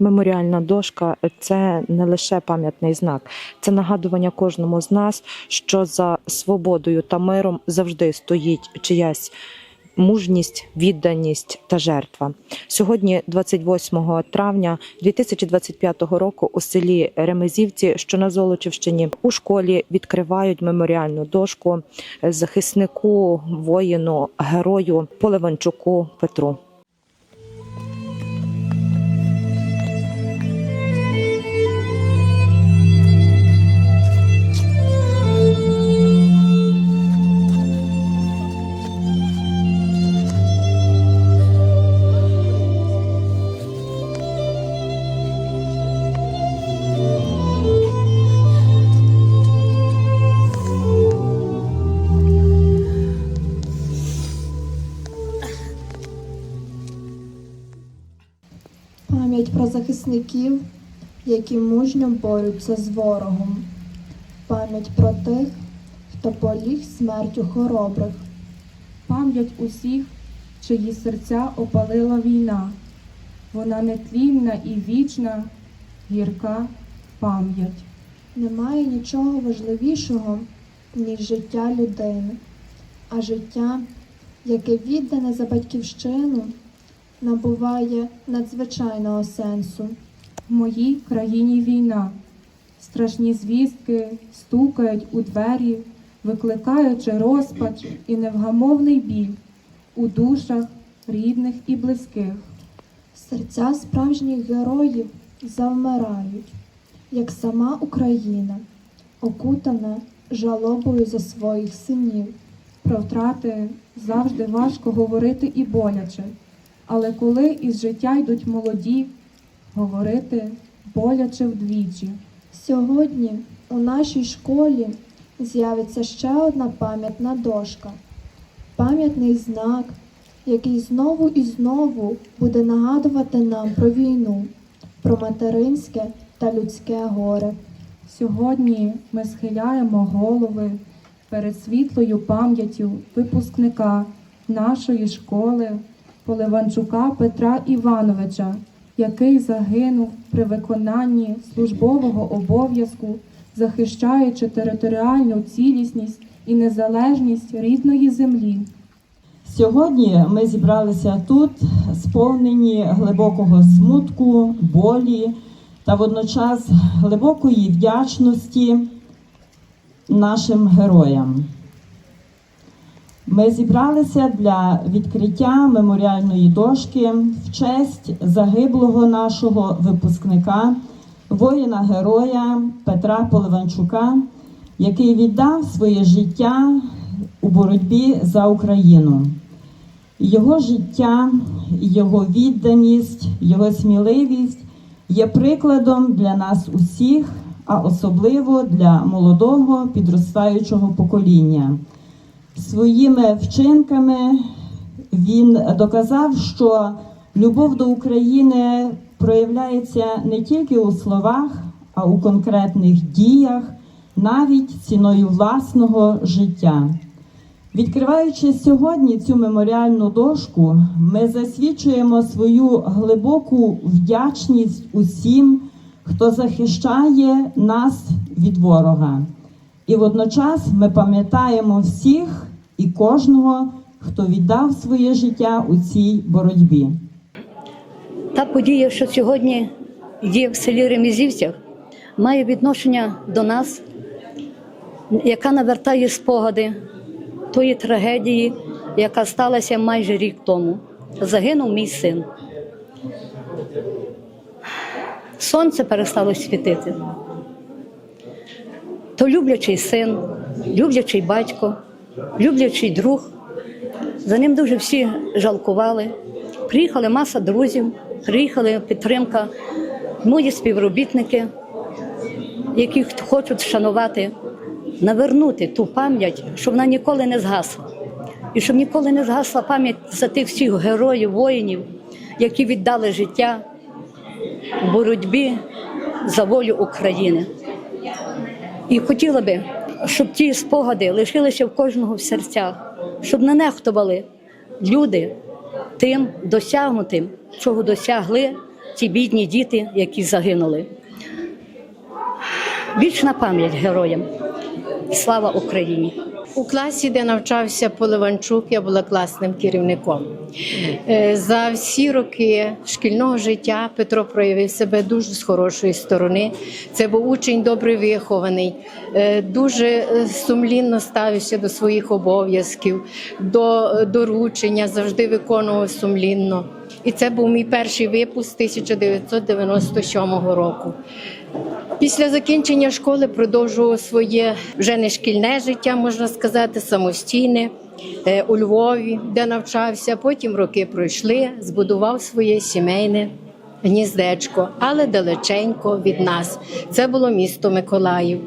Меморіальна дошка це не лише пам'ятний знак, це нагадування кожному з нас, що за свободою та миром завжди стоїть чиясь мужність, відданість та жертва. Сьогодні, 28 травня 2025 року, у селі Ремезівці, що на Золочівщині, у школі відкривають меморіальну дошку захиснику, воїну, герою Поливанчуку Петру. Пам'ять про захисників, які мужньо борються з ворогом. Пам'ять про тих, хто поліг смертю хоробрих. пам'ять усіх, чиї серця опалила війна. Вона нетлінна і вічна, гірка пам'ять. Немає нічого важливішого, ніж життя людини. А життя, яке віддане за батьківщину, набуває надзвичайного сенсу. В моїй країні війна. Страшні звістки стукають у двері, викликаючи розпач і невгамовний біль у душах рідних і близьких. Серця справжніх героїв завмирають, як сама Україна, окутана жалобою за своїх синів. Про втрати завжди важко говорити і боляче, але коли із життя йдуть молоді, говорити боляче вдвічі. Сьогодні у нашій школі з'явиться ще одна пам'ятна дошка, пам'ятний знак, який знову і знову буде нагадувати нам про війну, про материнське та людське горе. Сьогодні ми схиляємо голови перед світлою пам'яттю випускника нашої школи Поливанчука Петра Івановича, який загинув при виконанні службового обов'язку, захищаючи територіальну цілісність і незалежність рідної землі. Сьогодні ми зібралися тут, сповнені глибокого смутку, болі та водночас глибокої вдячності нашим героям. Ми зібралися для відкриття меморіальної дошки в честь загиблого нашого випускника, воїна-героя Петра Поливанчука, який віддав своє життя у боротьбі за Україну. Його життя, його відданість, його сміливість є прикладом для нас усіх, а особливо для молодого підростаючого покоління. Своїми вчинками він доказав, що любов до України проявляється не тільки у словах, а у конкретних діях, навіть ціною власного життя. Відкриваючи сьогодні цю меморіальну дошку, ми засвідчуємо свою глибоку вдячність усім, хто захищає нас від ворога. І водночас ми пам'ятаємо всіх і кожного, хто віддав своє життя у цій боротьбі. Та подія, що сьогодні є в селі Ремізівцях, має відношення до нас, яка навертає спогади тої трагедії, яка сталася майже рік тому. Загинув мій син. Сонце перестало світити. То люблячий син, люблячий батько, люблячий друг. За ним дуже всі жалкували. Приїхали маса друзів, приїхали підтримка, мої співробітники, які хочуть вшанувати, навернути ту пам'ять, щоб вона ніколи не згасла. І щоб ніколи не згасла пам'ять за тих всіх героїв, воїнів, які віддали життя в боротьбі за волю України. І хотіла би, щоб ті спогади лишилися в кожного в серцях, щоб не нехтували люди тим досягнутим, чого досягли ті бідні діти, які загинули. Вічна пам'ять героям. Слава Україні! У класі, де навчався Поливанчук, я була класним керівником. Е, За всі роки шкільного життя Петро проявив себе дуже з хорошої сторони. Це був учень добре вихований, е, дуже е, сумлінно ставився до своїх обов'язків, до доручення завжди виконував сумлінно. І це був мій перший випуск 1997 року. Після закінчення школи продовжував своє вже не шкільне життя, можна сказати, самостійне е, у Львові, де навчався. Потім роки пройшли, збудував своє сімейне гніздечко, але далеченько від нас. Це було місто Миколаїв.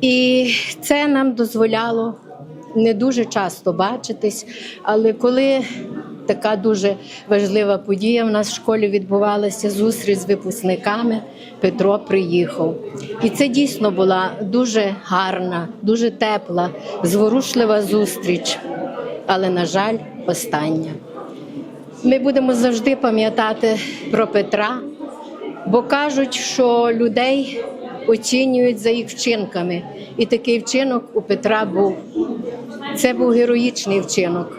І це нам дозволяло не дуже часто бачитись, але коли така дуже важлива подія в нас в школі відбувалася зустріч з випускниками, Петро приїхав. І це дійсно була дуже гарна, дуже тепла, зворушлива зустріч, але, на жаль, остання. Ми будемо завжди пам'ятати про Петра, бо кажуть, що людей оцінюють за їх вчинками. І такий вчинок у Петра був. Це був героїчний вчинок.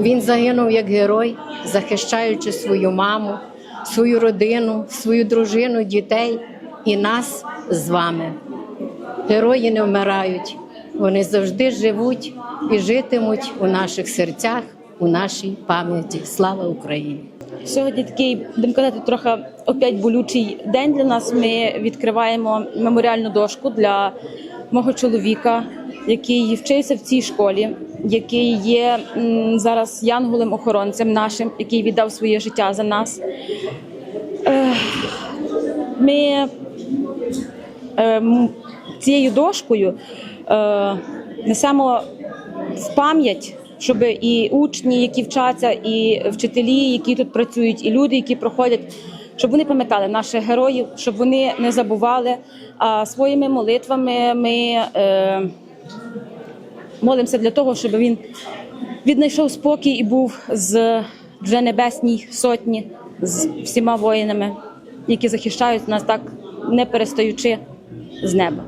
Він загинув як герой, захищаючи свою маму, свою родину, свою дружину, дітей і нас з вами. Герої не вмирають, вони завжди живуть і житимуть у наших серцях, у нашій пам'яті. Слава Україні! Сьогодні такий, казати, трохи опять болючий день для нас. Ми відкриваємо меморіальну дошку для мого чоловіка, який вчився в цій школі, який є зараз янголем-охоронцем нашим, який віддав своє життя за нас. Ми ем, цією дошкою е, несемо в пам'ять, щоб і учні, які вчаться, і вчителі, які тут працюють, і люди, які проходять, щоб вони пам'ятали наших героїв, щоб вони не забували. А своїми молитвами ми е, молимося для того, щоб він віднайшов спокій і був з вже небесній сотні з всіма воїнами, які захищають нас так, не перестаючи з неба.